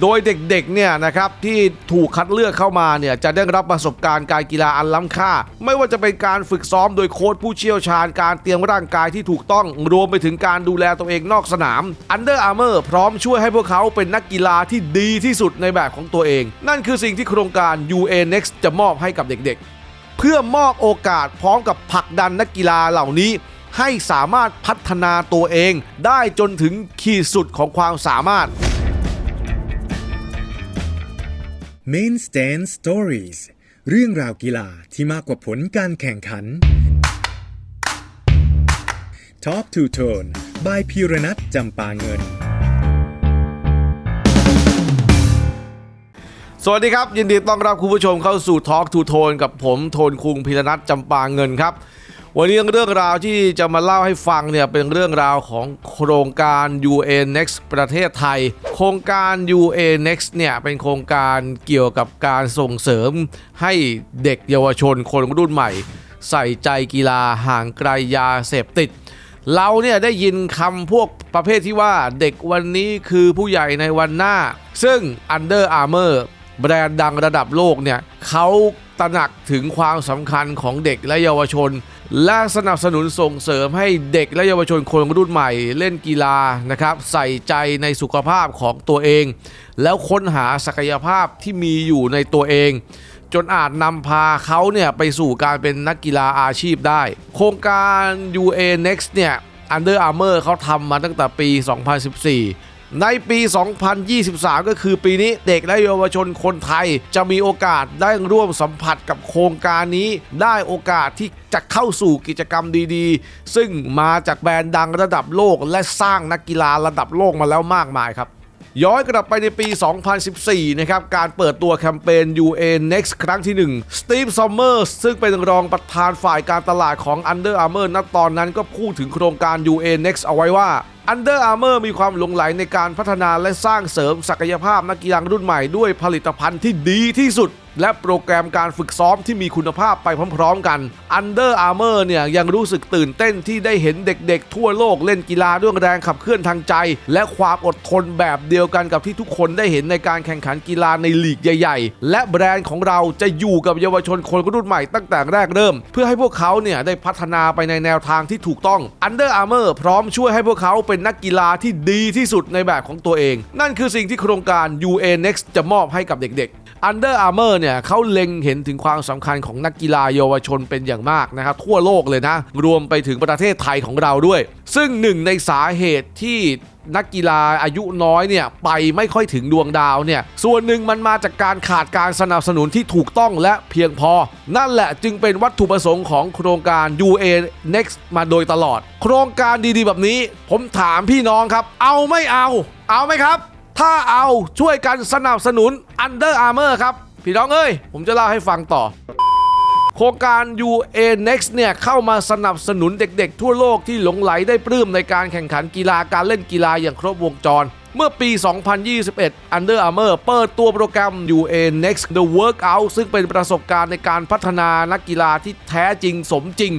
โดยเด็กๆเนี่ยนะครับที่ถูกคัดเลือกเข้ามาเนี่ยจะได้รับประสบการณ์การกีฬาอันล้ำค่า ไม่ว่าจะเป็นการฝึกซ้อมโดยโค้ชผู้เชี่ยวชาญการเตรียมร่างกายที่ถูกต้องรวมไปถึงการดูแลตัวเองนอกสนาม Under Armour พร้อมช่วยให้พวกเขาเป็นนักกีฬาที่ดีที่สุดในแบบของตัวเอง นั่นคือสิ่งที่โครงการ UA Next จะมอบให้กับเด็กๆ เพื่อมอบโอกาสพร้อมกับผลักดันนักกีฬาเหล่านี้ให้สามารถพัฒนาตัวเองได้จนถึงขีดสุดของความสามารถ Main Stand Stories เรื่องราวกีฬาที่มากกว่าผลการแข่งขัน Talk to Tone by พีรนัทจำปาเงิน สวัสดีครับ ยินดีต้อนรับคุณผู้ชมเข้าสู่ Talk to Tone กับผมโทนคุงพิรนัทจำปาเงินครับ วันนี้เรื่องราวที่จะมาเล่าให้ฟังเนี่ยเป็นเรื่องราวของโครงการ UA Next ประเทศไทย โครงการ UA Next เนี่ยเป็นโครงการเกี่ยวกับการส่งเสริมให้เด็กเยาวชนคนรุ่นใหม่ ใส่ใจกีฬาห่างไกลยาเสพติด เราเนี่ยได้ยินคำพวกประเภทที่ว่าเด็กวันนี้คือผู้ใหญ่ในวันหน้า ซึ่ง Under Armour แบรนด์ดังระดับโลกเนี่ยเขาตระหนักถึงความสำคัญของเด็กและเยาวชน และสนับสนุนส่งเสริมให้เด็กและเยาวชนคนรุ่นใหม่ เล่นกีฬานะครับ ใส่ใจในสุขภาพของตัวเอง แล้วค้นหาศักยภาพที่มีอยู่ในตัวเอง จนอาจนำพาเขาเนี่ยไปสู่การเป็นนักกีฬาอาชีพได้ โครงการ UA Next เนี่ย Under Armour เขาทำมาตั้งแต่ปี 2014 ในปี 2023 ก็คือปีนี้เด็กและเยาวชนคนไทย จะมีโอกาสได้ร่วมสัมผัสกับโครงการนี้ ได้โอกาสที่จะเข้าสู่กิจกรรมดีๆ ซึ่งมาจากแบรนด์ดังระดับโลก และสร้างนักกีฬาระดับโลกมาแล้วมากมายครับย้อนกลับไปในปี 2014 นะครับ การเปิดตัวแคมเปญ UA Next ครั้งที่ 1 Steve Sommers ซึ่งเป็นรองประธานฝ่ายการตลาดของ Under Armour ณตอนนั้นก็พูดถึงโครงการ UA Next เอาไว้ว่า Under Armour มีความหลงไหลในการพัฒนาและสร้างเสริมศักยภาพนักกีฬารุ่นใหม่ด้วยผลิตภัณฑ์ที่ดีที่สุด และโปรแกรมการฝึกซ้อมที่มีคุณภาพไปพร้อมๆกัน Under Armour เนี่ยยังรู้สึกตื่นเต้นที่ได้เห็นเด็กๆ ทั่วโลกเล่นกีฬาด้วยแรงขับเคลื่อนทางใจ และความอดทนแบบเดียวกันกับที่ทุกคนได้เห็นในการแข่งขันกีฬาในลีกใหญ่ ๆ และแบรนด์ของเราจะอยู่กับเยาวชนคนรุ่นใหม่ตั้งแต่แรกเริ่ม เพื่อให้พวกเขาเนี่ยได้พัฒนาไปในแนวทางที่ถูกต้อง Under Armour พร้อมช่วยให้พวกเขาเป็นนักกีฬาที่ดีที่สุดในแบบของตัวเอง นั่นคือสิ่งที่โครงการ UA Next จะมอบให้กับเด็กๆ Under Armour เนี่ยเขาเล็งเห็นถึงความสำคัญของนักกีฬาเยาวชนเป็นอย่างมากนะครับ ทั่วโลกเลยนะ รวมไปถึงประเทศไทยของเราด้วย ซึ่งหนึ่งในสาเหตุที่นักกีฬาอายุน้อยเนี่ยไปไม่ค่อยถึงดวงดาวเนี่ยส่วนหนึ่งมันมาจากการขาดการสนับสนุนที่ถูกต้องและเพียงพอ นั่นแหละจึงเป็นวัตถุประสงค์ของโครงการ UA Next มาโดยตลอด โครงการดีๆ แบบนี้ ผมถามพี่น้องครับ เอาไม่เอา เอาไหมครับ ถ้าเอาช่วยกันสนับสนุน Under Armour ครับ พี่น้องเอ้ย ผมจะเล่าให้ฟังต่อ โครงการ UA Next เนี่ยเข้ามาสนับสนุนเด็กๆ ทั่วโลกที่หลงไหลได้ปลื้มในการแข่งขันกีฬาการเล่นกีฬาอย่างครบวงจรเมื่อปี 2021 Under Armour เปิดตัวโปรแกรม UA Next The Workout ซึ่งเป็นประสบการณ์ในการพัฒนานักกีฬาที่แท้จริงสมจริง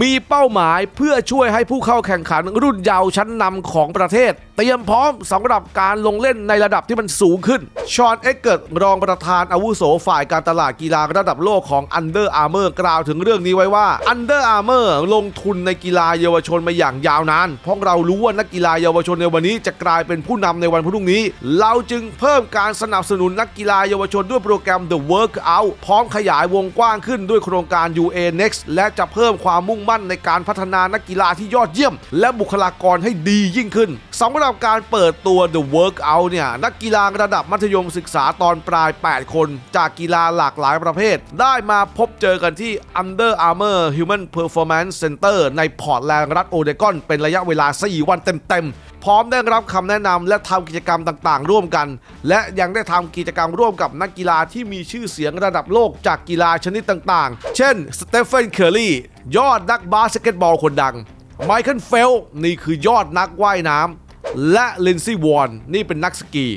มีเป้าหมายเพื่อช่วยให้ผู้เข้าแข่งขันรุ่นเยาว์ชั้นนำของประเทศ เตรียมพร้อมสำหรับการลงเล่นในระดับที่มันสูงขึ้น ชอนเอ็กเกิร์ตรองประธานอาวุโสฝ่ายการตลาดกีฬาระดับโลกของ Under Armour กล่าวถึงเรื่องนี้ไว้ว่า Under Armour ลงทุนในกีฬาเยาวชนมาอย่างยาวนาน เพราะเรารู้ว่านักกีฬาเยาวชนในวันนี้จะกลายเป็นผู้นำในวันพรุ่งนี้ เราจึงเพิ่มการสนับสนุนนักกีฬาเยาวชนด้วยโปรแกรม The Workout พร้อมขยายวงกว้างขึ้นด้วยโครงการ UA Next และจะเพิ่มความมุ่งมั่นในการพัฒนานักกีฬาที่ยอดเยี่ยม และบุคลากรให้ดียิ่งขึ้นสำหรับการเปิดตัว The Workout เนี่ยนักกีฬาระดับมัธยมศึกษาตอนปลาย 8 คน จากกีฬาหลากหลายประเภท ได้มาพบเจอกันที่ Under Armour Human Performance Center ในพอร์ตแลนด์รัฐโอเดกอน เป็นระยะเวลา 4 วันเต็มๆพร้อมได้รับคำแนะนำและทำกิจกรรมต่างๆ ร่วมกัน และยังได้ทำกิจกรรมร่วมกับนักกีฬาที่มีชื่อเสียงระดับโลกจากกีฬาชนิดต่างๆ เช่นสเตเฟนเคอร์รี่ยอดนักบาสเกตบอลคนดัง ไมเคิลเฟลนี่คือยอดนักว่ายน้ำ และลินซี่วอนนี่เป็นนักสกี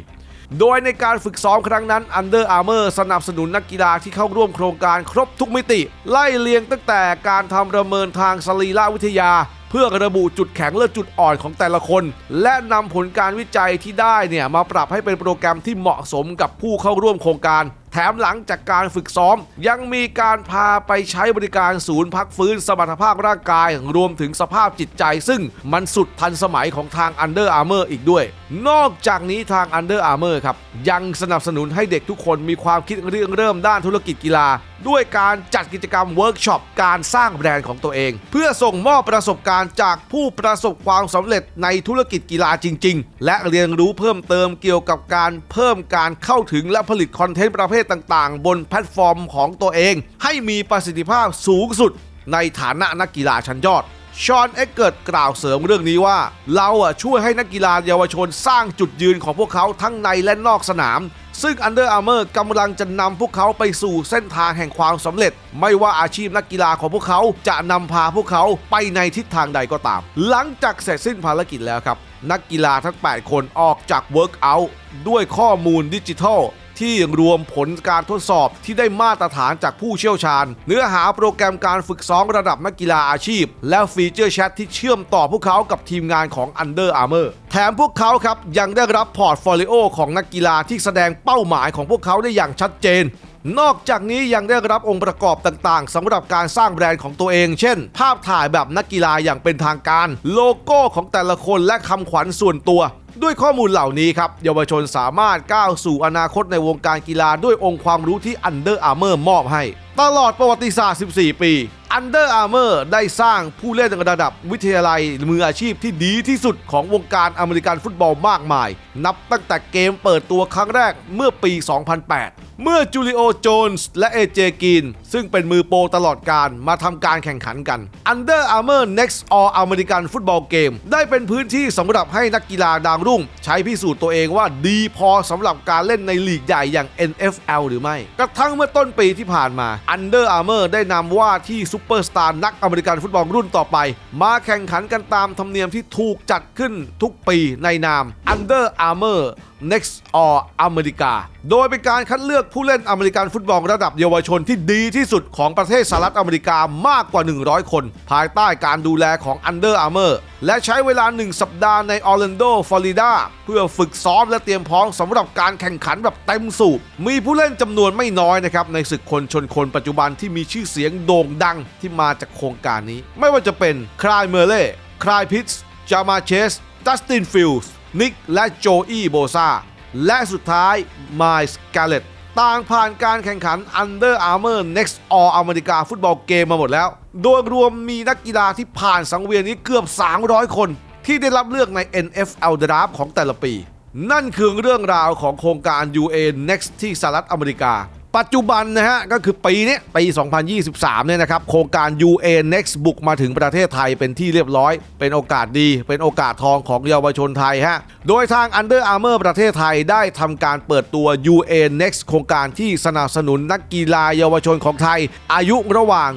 โดยในการฝึกซ้อมครั้งนั้น Under Armour สนับสนุนนักกีฬาที่เข้าร่วมโครงการครบทุกมิติ ไล่เลียงตั้งแต่การทำประเมินทางสรีรวิทยา เพื่อระบุจุดแข็งและจุดอ่อนของแต่ละคน และนำผลการวิจัยที่ได้เนี่ยมาปรับให้เป็นโปรแกรมที่เหมาะสมกับผู้เข้าร่วมโครงการ แถมหลังจากการฝึกซ้อม ยังมีการพาไปใช้บริการศูนย์พักฟื้นสมรรถภาพร่างกายรวมถึงสภาพจิตใจ ซึ่งมันสุดทันสมัยของทาง Under Armour อีกด้วย นอกจากนี้ทาง Under Armour ครับยังสนับสนุนให้เด็กทุกคนมีความคิดเรื่องเริ่มด้านธุรกิจกีฬา ด้วยการจัดกิจกรรมเวิร์กช็อปการสร้างแบรนด์ของตัวเอง เพื่อส่งมอบประสบการณ์จากผู้ประสบความสำเร็จในธุรกิจกีฬาจริง ๆ และเรียนรู้เพิ่มเติมเกี่ยวกับการเพิ่มการเข้าถึงและผลิตคอนเทนต์ประเภทต่างๆ บนแพลตฟอร์มของตัวเอง ให้มีประสิทธิภาพสูงสุด ในฐานะนักกีฬาชั้นยอดชอนเอ็กเกิร์ตกล่าวเสริมเรื่องนี้ว่า เราอะช่วยให้นักกีฬาเยาวชนสร้างจุดยืนของพวกเขาทั้งในและนอกสนาม ซึ่ง Under Armour กำลังจะนำพวกเขาไปสู่เส้นทางแห่งความสำเร็จ ไม่ว่าอาชีพนักกีฬาของพวกเขาจะนำพาพวกเขาไปในทิศทางใดก็ตาม หลังจากเสร็จสิ้นภารกิจแล้วครับ นักกีฬาทั้ง 8 คนออกจากเวิร์กอัลด้วยข้อมูลดิจิทัล ที่รวมผลการทดสอบที่ได้มาตรฐานจากผู้เชี่ยวชาญ เนื้อหาโปรแกรมการฝึกซ้อมระดับนักกีฬาอาชีพ และฟีเจอร์แชทที่เชื่อมต่อพวกเขากับทีมงานของ Under Armour แถมพวกเขาครับยังได้รับพอร์ตโฟลิโอของนักกีฬาที่แสดงเป้าหมายของพวกเขาได้อย่างชัดเจนนอกจากนี้ยังได้รับองค์ประกอบต่างๆสำหรับการสร้างแบรนด์ของตัวเอง เช่น ภาพถ่ายแบบนักกีฬาอย่างเป็นทางการ โลโก้ของแต่ละคนและคำขวัญส่วนตัว ด้วยข้อมูลเหล่านี้ครับ เยาวชนสามารถก้าวสู่อนาคตในวงการกีฬาด้วยองค์ความรู้ที่ Under Armour มอบให้ ตลอดประวัติศาสตร์ 14 ปี Under Armour ได้สร้างผู้เล่นระดับวิทยาลัยมืออาชีพที่ดีที่สุดของวงการอเมริกันฟุตบอลมากมาย นับตั้งแต่เกมเปิดตัวครั้งแรกเมื่อปี 2008 เมื่อจูลิโอ โจนส์ และเอเจกีน ซึ่งเป็นมือโปรตลอดการมาทำการแข่งขันกัน Under Armour Next All American Football Game ได้เป็นพื้นที่สำหรับให้นักกีฬาดาวรุ่ง ใช้พิสูจน์ตัวเองว่าดีพอสำหรับการเล่นในลีกใหญ่อย่าง NFL หรือไม่ กระทั่งเมื่อต้นปีที่ผ่านมา Under Armour ได้นำว่าที่ซูเปอร์สตาร์นักอเมริกันฟุตบอลรุ่นต่อไป มาแข่งขันกันตามธรรมเนียมที่ถูกจัดขึ้นทุกปีในนาม Under Armour Next All America โดยเป็นการคัดเลือกผู้เล่นอเมริกันฟุตบอลระดับเยาวชนที่ดีที่สุดของประเทศสหรัฐอเมริกามากกว่า 100 คน ภายใต้การดูแลของ Under Armour และใช้เวลา 1 สัปดาห์ในออร์แลนโด ฟลอริดา เพื่อฝึกซ้อมและเตรียมพร้อมสำหรับการแข่งขันแบบเต็มสูบ มีผู้เล่นจำนวนไม่น้อยนะครับ ในศึกคนชนคนปัจจุบันที่มีชื่อเสียงโด่งดังที่มาจากโครงการนี้ ไม่ว่าจะเป็นคลายเมเล่คลายพิตส์จามาเชสดัสตินฟิลส์ นิกและโจอี้โบซาและสุดท้าย m i l e s g a r l e t ต่างผ่านการแข่งขัน Under Armour Next All America ฟุตบอลเกมมาหมดแล้ว โดยรวมมีนักกีฬาที่ผ่านสังเวียนนี้เกือบ 300 คน ที่ได้รับเลือกใน NFL Draft ของแต่ละปี นั่นคือเรื่องราวของโครงการ UA Next ที่สหรัฐอเมริกา ปัจจุบันนะฮะก็คือปีนี้ปี 2023 เนี่ยนะครับโครงการ UA Next บุกมาถึงประเทศไทยเป็นที่เรียบร้อย เป็นโอกาสดี เป็นโอกาสทองของเยาวชนไทยฮะโดยทาง Under Armour ประเทศไทยได้ทำการเปิดตัว UA Next โครงการที่สนับสนุนนักกีฬาเยาวชนของไทย อายุระหว่าง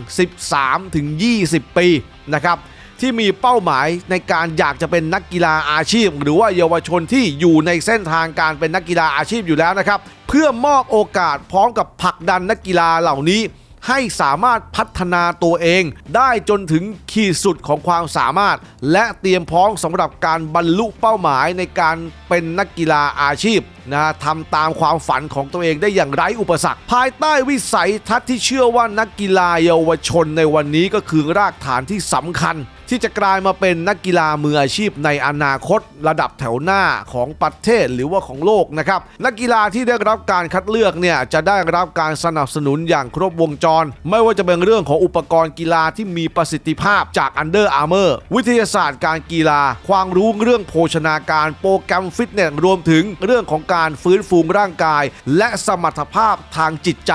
13 ถึง 20 ปีนะครับ ที่มีเป้าหมายในการอยากจะเป็นนักกีฬาอาชีพ หรือว่าเยาวชนที่อยู่ในเส้นทางการเป็นนักกีฬาอาชีพอยู่แล้วนะครับ เพื่อมอบโอกาสพร้อมกับผลักดันนักกีฬาเหล่านี้ ให้สามารถพัฒนาตัวเอง ได้จนถึงขีดสุดของความสามารถ และเตรียมพร้อมสำหรับการบรรลุเป้าหมายในการเป็นนักกีฬาอาชีพนะทำตามความฝันของตัวเองได้อย่างไร้อุปสรรค ภายใต้วิสัยทัศน์ที่เชื่อว่านักกีฬาเยาวชนในวันนี้ก็คือรากฐานที่สำคัญ ที่จะกลายมาเป็นนักกีฬามืออาชีพในอนาคต ระดับแถวหน้าของประเทศหรือว่าของโลกนะครับนักกีฬาที่ได้รับการคัดเลือกเนี่ยจะได้รับการสนับสนุนอย่างครบวงจร ไม่ว่าจะเป็นเรื่องของอุปกรณ์กีฬาที่มีประสิทธิภาพจาก Under Armour วิทยาศาสตร์การกีฬา ความรู้เรื่องโภชนาการโปรแกรมฟิตเนสรวมถึงเรื่องของการฟื้นฟูร่างกาย และสมรรถภาพทางจิตใจ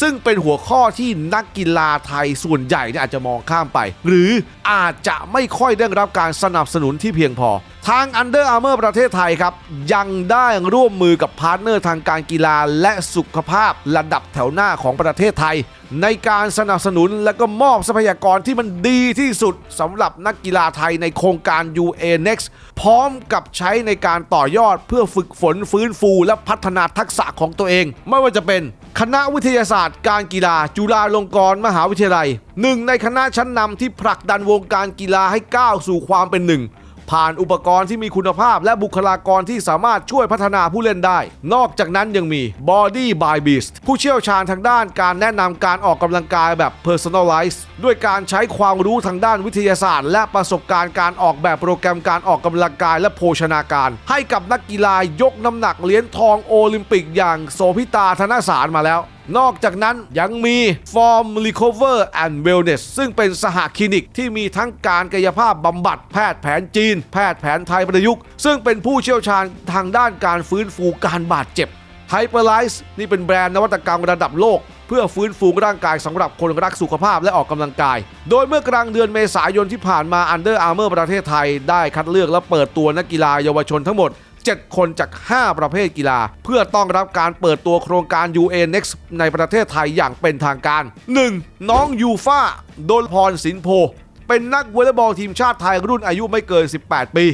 ซึ่งเป็นหัวข้อที่นักกีฬาไทยส่วนใหญ่เนี่ยอาจจะมองข้ามไป หรืออาจจะไม่ค่อยได้รับการสนับสนุนที่เพียงพอ ทาง Under Armour ประเทศไทยครับ ยังได้ร่วมมือกับพาร์ทเนอร์ทางการกีฬาและสุขภาพระดับแถวหน้าของประเทศไทย ในการสนับสนุนและก็มอบทรัพยากรที่มันดีที่สุดสำหรับนักกีฬาไทยในโครงการ UA Next พร้อมกับใช้ในการต่อยอดเพื่อฝึกฝนฟื้นฟูและพัฒนาทักษะของตัวเอง ไม่ว่าจะเป็นคณะวิทยาศาสตร์การกีฬาจุฬาลงกรณ์มหาวิทยาลัยหนึ่งในคณะชั้นนำที่ผลักดันวงการกีฬาให้ก้าวสู่ความเป็นหนึ่ง ผ่านอุปกรณ์ที่มีคุณภาพและบุคลากรที่สามารถช่วยพัฒนาผู้เล่นได้ นอกจากนั้นยังมี Body by Beast ผู้เชี่ยวชาญทางด้านการแนะนำการออกกำลังกายแบบ Personalize ด้วยการใช้ความรู้ทางด้านวิทยาศาสตร์ และประสบการณ์การออกแบบโปรแกรมการออกกำลังกายและโภชนาการ ให้กับนักกีฬายกน้ำหนักเหรียญทองโอลิมปิกอย่างโสพิตาธนสารมาแล้ว นอกจากนั้นยังมี Form Recover and Wellness ซึ่งเป็นสหคลินิกที่มีทั้งการกายภาพบำบัดแพทย์แผนจีน แพทย์แผนไทยประยุกต์ ซึ่งเป็นผู้เชี่ยวชาญทางด้านการฟื้นฟูการบาดเจ็บ Hyperlize นี่เป็นแบรนด์นวัตกรรมระดับโลก เพื่อฟื้นฟูร่างกายสำหรับคนรักสุขภาพและออกกำลังกาย โดยเมื่อกลางเดือนเมษายนที่ผ่านมา Under Armour ประเทศไทย ได้คัดเลือกและเปิดตัวนักกีฬาเยาวชนทั้งหมด 7 คนจาก 5 ประเภทกีฬา เพื่อต้อนรับการเปิดตัวโครงการ UA Next ในประเทศไทยอย่างเป็นทางการ 1. น้องยูฟาโดนพรสินโพ เป็นนักวอลเลย์บอลทีมชาติไทยรุ่นอายุไม่เกิน 18 ปี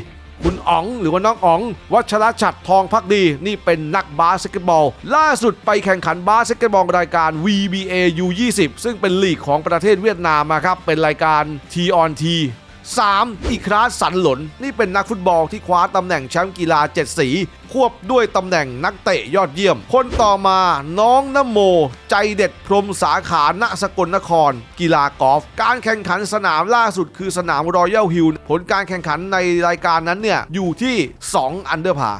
คุณอ๋องหรือว่าน้องอ๋อง วัชรชัดทองพักดี นี่เป็นนักบาสเกตบอล ล่าสุดไปแข่งขันบาสเกตบอลรายการ VBA U20 ซึ่งเป็นลีกของประเทศเวียดนามนะครับเป็นรายการ T on T 3. อีคราสสันหลน นี่เป็นนักฟุตบอลที่คว้าตำแหน่งแชมป์กีฬา 7 สี ควบด้วยตำแหน่งนักเตะยอดเยี่ยม คนต่อมาน้องนโม ใจเด็ดพรมสาขาณสกลนคร กีฬากอล์ฟการแข่งขันสนามล่าสุดคือสนามรอยัลฮิลผลการแข่งขันในรายการนั้นเนี่ยอยู่ที่ 2 อันเดอร์พา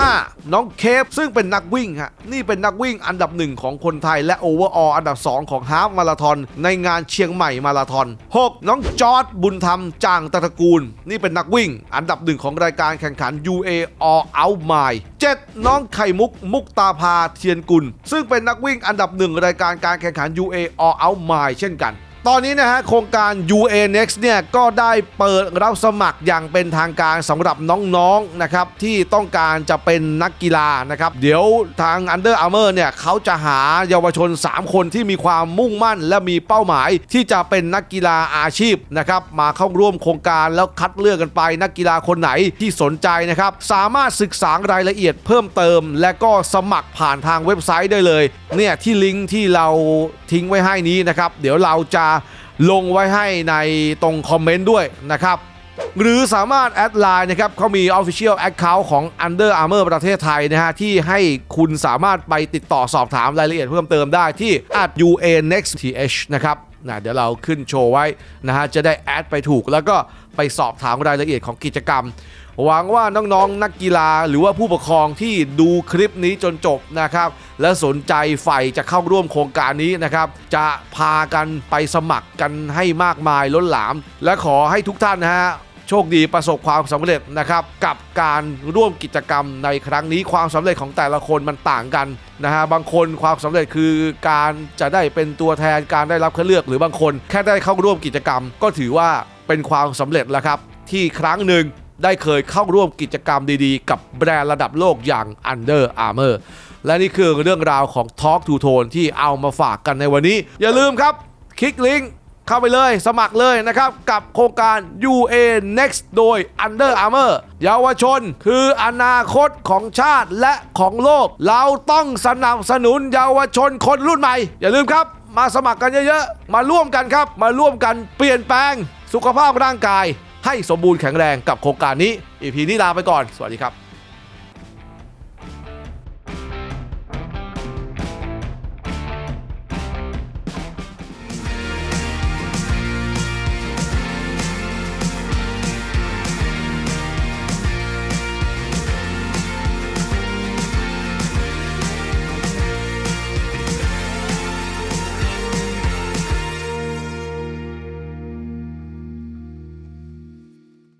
5. น้องเคฟซึ่งเป็นนักวิ่งฮะนี่เป็นนักวิ่งอันดับหนึ่งของคนไทยและโอเวอร์อออันดับ 2 ของฮาฟมาราธอนในงานเชียงใหม่มาราธอน 6. น้องจอร์ดบุญธรรมจางตระกูล นี่เป็นนักวิ่ง อันดับหนึ่งของรายการแข่งขัน UA All Out Mile 7. น้องไข่มุกมุกตาพาเทียนกุล ซึ่งเป็นนักวิ่งอันดับหนึ่งรายการการแข่งขัน UA All Out Mile เช่นกัน ตอนนี้นะฮะโครงการ UA Next เนี่ยก็ได้เปิดรับสมัครอย่างเป็นทางการสำหรับน้องๆนะครับที่ต้องการจะเป็นนักกีฬานะครับเดี๋ยวทาง Under Armour เนี่ยเขาจะหาเยาวชน 3 คนที่มีความมุ่งมั่น และมีเป้าหมายที่จะเป็นนักกีฬาอาชีพนะครับมาเข้าร่วมโครงการแล้วคัดเลือกกันไปนักกีฬาคนไหนที่สนใจนะครับสามารถศึกษารายละเอียดเพิ่มเติม และก็สมัครผ่านทางเว็บไซต์ได้เลยเนี่ยที่ลิงก์ที่เราทิ้งไว้ให้นี้นะครับเดี๋ยวเราจะ ลงไว้ให้ในตรงคอมเมนต์ด้วยนะครับ หรือสามารถแอดไลน์นะครับเขามี Official Account ของ Under Armour ประเทศไทยนะฮะ ที่ให้คุณสามารถไปติดต่อสอบถามรายละเอียดเพิ่มเติมได้ที่ at unexth นะครับนะเดี๋ยวเราขึ้นโชว์ไว้นะฮะ จะได้แอดไปถูกแล้วก็ไปสอบถามรายละเอียดของกิจกรรม หวังว่าน้องๆนักกีฬาหรือว่าผู้ปกครองที่ดูคลิปนี้จนจบนะครับ และสนใจใฝ่จะเข้าร่วมโครงการนี้นะครับ จะพากันไปสมัครกันให้มากมายล้นหลาม และขอให้ทุกท่านนะฮะโชคดีประสบความสำเร็จนะครับ กับการร่วมกิจกรรมในครั้งนี้ความสำเร็จของแต่ละคนมันต่างกันนะฮะบางคนความสำเร็จคือการจะได้เป็นตัวแทนการได้รับคัดเลือก หรือบางคนแค่ได้เข้าร่วมกิจกรรม ก็ถือว่าเป็นความสำเร็จแล้วครับที่ครั้งหนึ่ง ได้เคยเข้าร่วมกิจกรรมดีๆ กับแบรนด์ระดับโลกอย่าง Under Armour และนี่คือเรื่องราวของ Talk to Tone ที่เอามาฝากกันในวันนี้ อย่าลืมครับ คลิกลิงก์เข้าไปเลยสมัครเลยนะครับ กับโครงการ UA Next โดย Under Armour เยาวชน คืออนาคตของชาติและของโลก เราต้องสนับสนุนเยาวชนคนรุ่นใหม่ อย่าลืมครับ มาสมัครกันเยอะๆ มาร่วมกันครับ มาร่วมกันเปลี่ยนแปลงสุขภาพร่างกาย ให้สมบูรณ์แข็งแรงกับโครงการนี้อีพีนี้ลาไปก่อน สวัสดีครับ